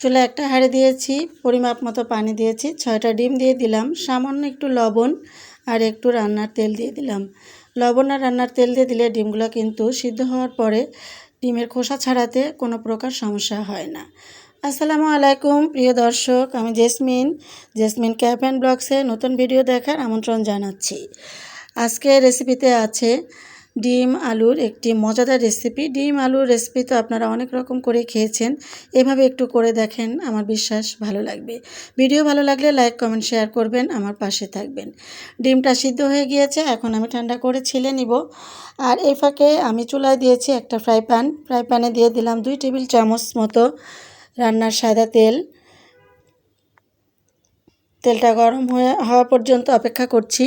চুলে একটা হাঁড়ি দিয়েছি, পরিমাপ মতো পানি দিয়েছি, ছয়টা ডিম দিয়ে দিলাম, সামান্য একটু লবণ আর একটু রান্নার তেল দিয়ে দিলাম। লবণ আর রান্নার তেল দিয়ে দিলে ডিমগুলো কিন্তু সিদ্ধ হওয়ার পরে ডিমের খোসা ছাড়াতে কোনো প্রকার সমস্যা হয় না। আসসালামু আলাইকুম, প্রিয় দর্শক, আমি জেসমিন। জেসমিন ক্যাপ অ্যান্ড ব্লগসে নতুন ভিডিও দেখার আমন্ত্রণ জানাচ্ছি। আজকে রেসিপিতে আছে ডিম, আলুর একটি মজাদার রেসিপি ডিম, আলুর রেসিপি তো আপনারা অনেক রকম করে খেয়েছেন। এভাবে একটু করে দেখেন, আমার বিশ্বাস ভালো লাগবে। ভিডিও ভালো লাগলে লাইক কমেন্ট শেয়ার করবেন, আমার পাশে থাকবেন। ডিমটা সিদ্ধ হয়ে গিয়েছে, এখন আমি ঠান্ডা করে ছিলে নিব। আর এই ফাঁকে আমি চুলায় দিয়েছি একটা ফ্রাই প্যান ফ্রাই প্যানে দিয়ে দিলাম দুই টেবিল চামচ মতো রান্নার সাদা তেল। তেলটা গরম হয়ে, হওয়া পর্যন্ত অপেক্ষা করছি।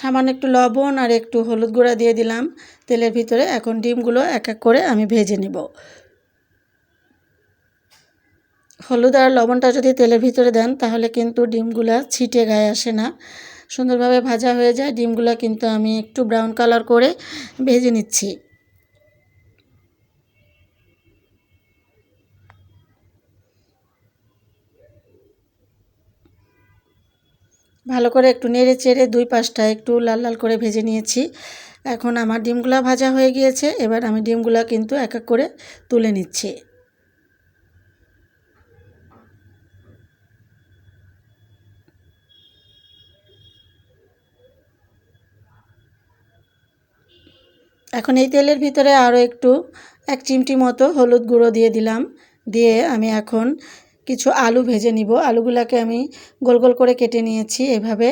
সামান্য একটু লবণ আর একটু হলুদ গুঁড়া দিয়ে দিলাম। তেলের ভিতরে এখন ডিমগুলো এক এক করে আমি ভেজে নেব। হলুদ আর লবণটা যদি তেলের ভিতরে দেন, তাহলে কিন্তু ডিমগুলো ছিটে গায়ে আসে না। সুন্দরভাবে ভাজা হয়ে যায়। ডিমগুলো কিন্তু আমি একটু ব্রাউন কালার করে ভেজে নিচ্ছি। ভালো করে একটু নেড়ে চেড়ে দুই পাশটা একটু লাল লাল করে ভেজে নিয়েছি। এখন আমার ডিমগুলো ভাজা হয়ে গিয়েছে, এবার আমি ডিমগুলো কিন্তু এক এক করে তুলে নিচ্ছি। এখন এই তেলের ভিতরে আরও একটু এক চিমটি মতো হলুদ গুঁড়ো দিয়ে দিলাম। দিয়ে আমি এখন কিছু আলু ভেজে নিব। আলুগুলাকে আমি গোল গোল করে কেটে নিয়েছি এভাবে।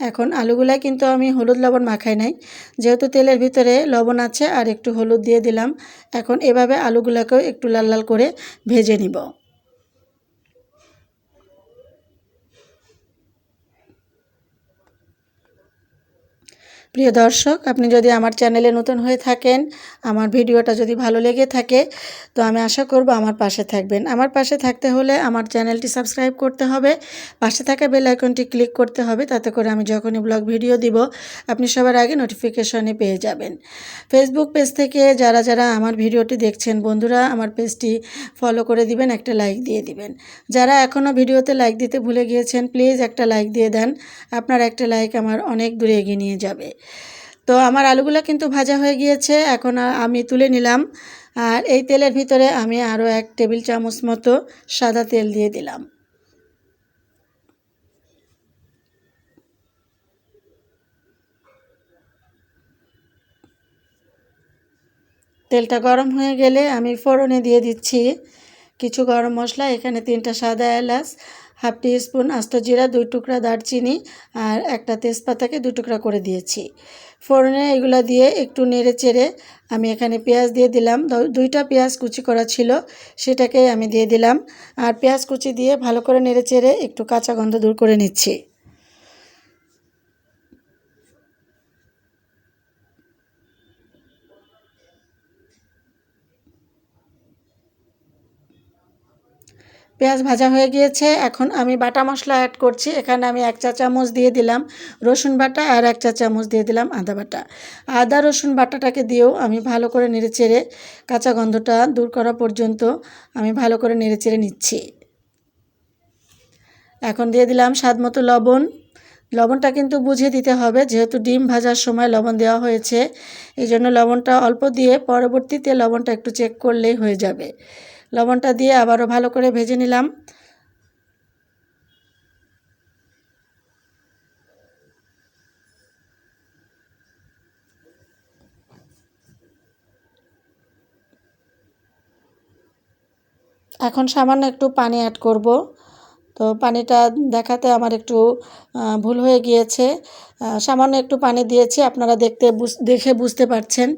এখন আলুগুলা কিন্তু আমি হলুদ লবণ মাখাই নাই। যেহেতু তেলের ভিতরে লবণ আছে আর একটু হলুদ দিয়ে দিলাম, এখন এভাবে আলুগুলাকেও একটু লাল লাল করে ভেজে নিব। প্রিয় দর্শক, আপনি যদি আমার চ্যানেলে নতুন হয়ে থাকেন, আমার ভিডিওটা যদি ভালো লেগে থাকে, তো আমি আশা করব আমার পাশে থাকবেন। আমার পাশে থাকতে হলে আমার চ্যানেলটি সাবস্ক্রাইব করতে হবে, পাশে থাকা বেল আইকনটি ক্লিক করতে হবে, তাতে করে আমি যখনই ব্লগ ভিডিও দিব, আপনি সবার আগে নোটিফিকেশনে পেয়ে যাবেন। ফেসবুক পেজ থেকে যারা যারা আমার ভিডিওটি দেখছেন, বন্ধুরা, আমার পেজটি ফলো করে দিবেন, একটা লাইক দিয়ে দিবেন। যারা এখনও ভিডিওতে লাইক দিতে ভুলে গিয়েছেন, প্লিজ একটা লাইক দিয়ে দেন, আপনার একটা লাইক আমার অনেক দূরে এগিয়ে নিয়ে যাবে। তো আমার আলুগুলো কিন্তু ভাজা হয়ে গিয়েছে, এখন আমি তুলে নিলাম। আর এই তেলের ভিতরে আমি আরও এক টেবিল চামচ মতো সাদা তেল দিয়ে দিলাম। তেলটা গরম হয়ে গেলে আমি ফোড়নে দিয়ে দিচ্ছি। কিছু গরম মশলা, এখানে তিনটা সাদা এলাচ, হাফ টি স্পুন আস্ত জিরা, দুই টুকরা দারচিনি আর একটা তেজপাতাকে দুই টুকরা করে দিয়েছি। ফোড়নে এগুলো দিয়ে একটু নেড়ে চেড়ে আমি এখানে পেঁয়াজ দিয়ে দিলাম। দুইটা পেঁয়াজ কুচি করা ছিল সেটাকে আমি দিয়ে দিলাম। আর পেঁয়াজ কুচি দিয়ে ভালো করে নেড়ে চেড়ে একটু কাঁচা গন্ধ দূর করে নিচ্ছি। পেঁয়াজ ভাজা হয়ে গিয়েছে। এখন আমি বাটা মশলা অ্যাড করছি। এখানে আমি এক চা চামচ দিয়ে দিলাম রসুন বাটা আর এক চা চামচ দিয়ে দিলাম আদা বাটা। আদা, রসুন বাটাটাকে দিয়েও আমি ভালো করে নেড়ে চেড়ে কাঁচা গন্ধটা দূর করা পর্যন্ত আমি ভালো করে নেড়ে চেড়ে নিচ্ছি। এখন দিয়ে দিলাম স্বাদ মতো লবণ। লবণটা কিন্তু বুঝে দিতে হবে, যেহেতু ডিম ভাজার সময় লবণ দেওয়া হয়েছে। এই জন্য লবণটা অল্প দিয়ে পরবর্তীতে লবণটা একটু চেক করলেই হয়ে যাবে। লবণটা দিয়ে আবারও ভালো করে ভেজে নিলাম। এখন সামান্য একটু পানি অ্যাড করব। তো পানিটা দেখাতে আমার একটু ভুল হয়ে গিয়েছে। সামান্য একটু পানি দিয়েছি, আপনারা দেখতে দেখে বুঝতে পারছেন।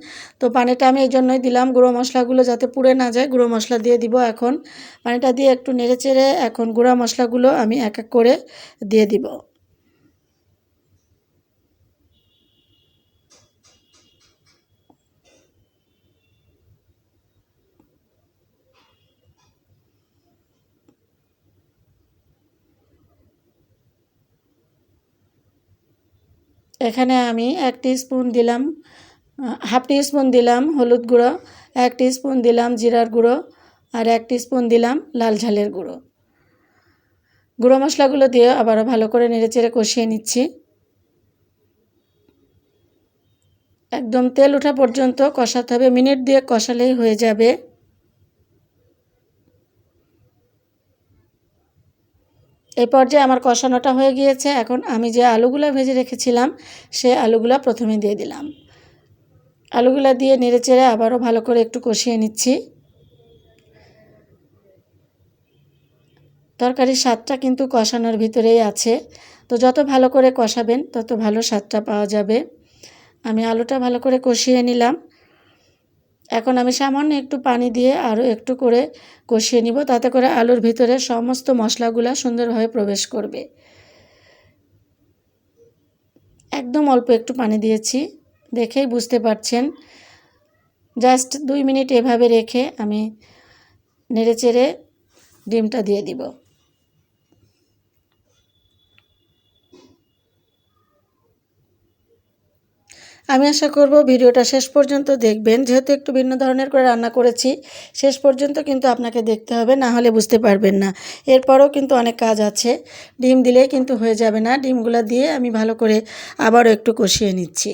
তো পানিটা আমি এই জন্যই দিলাম, গুঁড়ো মশলাগুলো যাতে পুড়ে না যায়, গুঁড়ো মশলা দিয়ে দিব এখন। পানিটা দিয়ে একটু নেড়ে চেড়ে এখন গুঁড়া মশলাগুলো আমি এক এক করে দিয়ে দিব। এখানে আমি এক স্পুন দিলাম হাফ স্পুন দিলাম হলুদ গুঁড়ো, এক স্পুন দিলাম জিরার গুঁড়ো আর এক স্পুন দিলাম লাল ঝালের গুঁড়ো। গুঁড়ো মশলাগুলো দিয়ে আবারও ভালো করে নেড়েচেড়ে কষিয়ে নিচ্ছি। একদম তেল ওঠা পর্যন্ত কষাতে হবে, মিনিট দিয়ে কষালেই হয়ে যাবে। এই পর্যায়ে আমার কষানোটা হয়ে গিয়েছে। এখন আমি যে আলুগুলো ভেজে রেখেছিলাম, সে আলুগুলো প্রথমে দিয়ে দিলাম। আলুগুলো দিয়ে নেড়েচেড়ে আবারও ভালো করে একটু কষিয়ে নিচ্ছি। তরকারির স্বাদটা কিন্তু কষানোর ভিতরেই আছে। তো যত ভালো করে কষাবেন, তত ভালো স্বাদটা পাওয়া যাবে। আমি আলুটা ভালো করে কষিয়ে নিলাম। এখন আমি সামান্য একটু পানি দিয়ে আরও একটু করে কষিয়ে নিব, তাতে করে আলুর ভিতরে সমস্ত মশলাগুলো সুন্দরভাবে প্রবেশ করবে। একদম অল্প একটু পানি দিয়েছি, দেখেই বুঝতে পারছেন। জাস্ট দুই মিনিট এভাবে রেখে আমি নেড়েচেড়ে ডিমটা দিয়ে দিব। আমি আশা করব ভিডিওটা শেষ পর্যন্ত দেখবেন। যেহেতু একটু ভিন্ন ধরনের করে রান্না করেছি, শেষ পর্যন্ত কিন্তু আপনাকে দেখতে হবে, না হলে বুঝতে পারবেন না। এরপরও কিন্তু অনেক কাজ আছে। ডিম দিলে কিন্তু হয়ে যাবে না। ডিমগুলো দিয়ে আমি ভালো করে আবারও একটু কষিয়ে নিচ্ছি।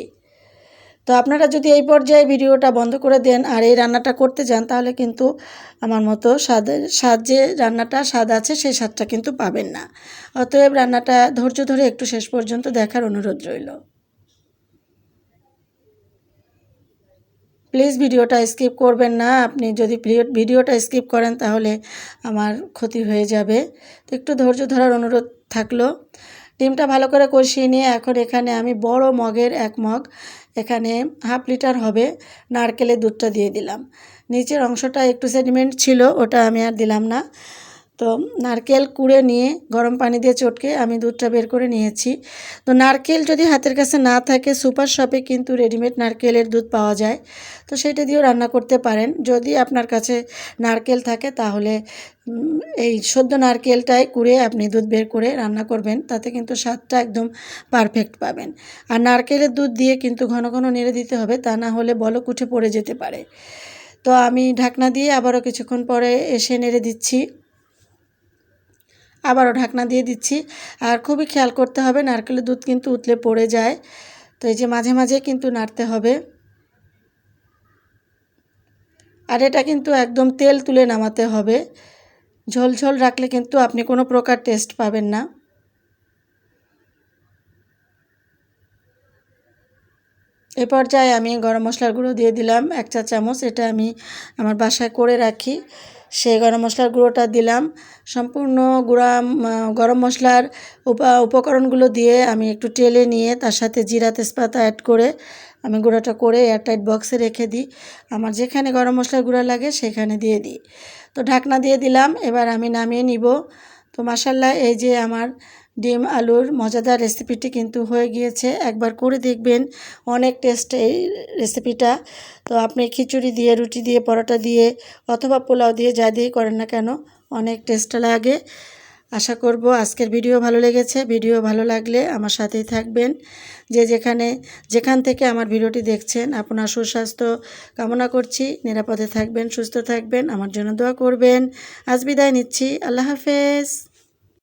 তো আপনারা যদি এই পর্যায়ে ভিডিওটা বন্ধ করে দেন আর এই রান্নাটা করতে যান, তাহলে কিন্তু আমার মতো স্বাদ স্বাদ যে রান্নাটা স্বাদ আছে, সেই স্বাদটা কিন্তু পাবেন না। অতএব রান্নাটা ধৈর্য ধরে একটু শেষ পর্যন্ত দেখার অনুরোধ রইল। প্লিজ ভিডিওটা স্কিপ করবেন না, আপনি যদি ভিডিওটা স্কিপ করেন তাহলে আমার ক্ষতি হয়ে যাবে। তো একটু ধৈর্য ধরার অনুরোধ থাকল। ডিমটা ভালো করে কষিয়ে নিয়ে এখন এখানে আমি বড় মগের এক মগ, এখানে হাফ লিটার হবে, নারকেলের দুধটা দিয়ে দিলাম। নিচের অংশটা একটু সেডিমেন্ট ছিল, ওটা আমি আর দিলাম না। তো নারকেল কুড়ে নিয়ে গরম পানি দিয়ে চটকে আমি দুধটা বের করে নিয়েছি। তো নারকেল যদি হাতের কাছে না থাকে, সুপার শপে কিন্তু রেডিমেড নারকেলের দুধ পাওয়া যায়। তো সেটা দিয়েও রান্না করতে পারেন। যদি আপনার কাছে নারকেল থাকে, তাহলে এই সদ্য নারকেলটাই কুড়ে আপনি দুধ বের করে রান্না করবেন। তাতে কিন্তু স্বাদটা একদম পারফেক্ট পাবেন। আর নারকেলের দুধ দিয়ে কিন্তু ঘন ঘন নেড়ে দিতে হবে, তা না হলে বলক উঠে পড়ে যেতে পারে। তো আমি ঢাকনা দিয়ে আবারও কিছুক্ষণ পরে এসে নেড়ে দিচ্ছি। আবারও ঢাকনা দিয়ে দিচ্ছি। আর খুবই খেয়াল করতে হবে, নারকেলের দুধ কিন্তু উতলে পড়ে যায়। তো এই যে মাঝে মাঝে কিন্তু নাড়তে হবে। আর এটা কিন্তু একদম তেল তুলে নামাতে হবে। ঝোল ঝোল রাখলে কিন্তু আপনি কোনো প্রকার টেস্ট পাবেন না। এ পর্যায়ে আমি গরম মশলার গুঁড়ো দিয়ে দিলাম, এক চা চামচ। এটা আমি আমার বাসায় করে রাখি। সেই গরম মশলার গুঁড়োটা দিলাম। সম্পূর্ণ গুঁড়া গরম মশলার উপকরণগুলো দিয়ে আমি একটু টেলে নিয়ে তার সাথে জিরা তেজপাতা অ্যাড করে আমি গুঁড়োটা করে এয়ারটাইট বক্সে রেখে দিই। আমার যেখানে গরম মশলার গুঁড়া লাগে সেখানে দিয়ে দিই। তো ঢাকনা দিয়ে দিলাম। এবার আমি নামিয়ে নিব। তো মাসাল্লাহ এই যে আমার ডিম আলুর মজাদার রেসিপিটি কিন্তু হয়ে গিয়েছে। একবার করে দেখবেন, অনেক টেস্ট এই রেসিপিটা তো আপনি খিচুড়ি দিয়ে, রুটি দিয়ে, পরোটা দিয়ে অথবা পোলাও দিয়ে যা দিয়ে করেন না কেন, অনেক টেস্ট লাগে। আশা করব আজকের ভিডিও ভালো লেগেছে। ভিডিও ভালো লাগলে আমার সাথেই থাকবেন। যে যেখানে, যেখান থেকে আমার ভিডিওটি দেখছেন, আপনার সুস্বাস্থ্য কামনা করছি। নিরাপদে থাকবেন, সুস্থ থাকবেন। আমার জন্য দোয়া করবেন। আজ বিদায় নিচ্ছি। আল্লাহ হাফেজ।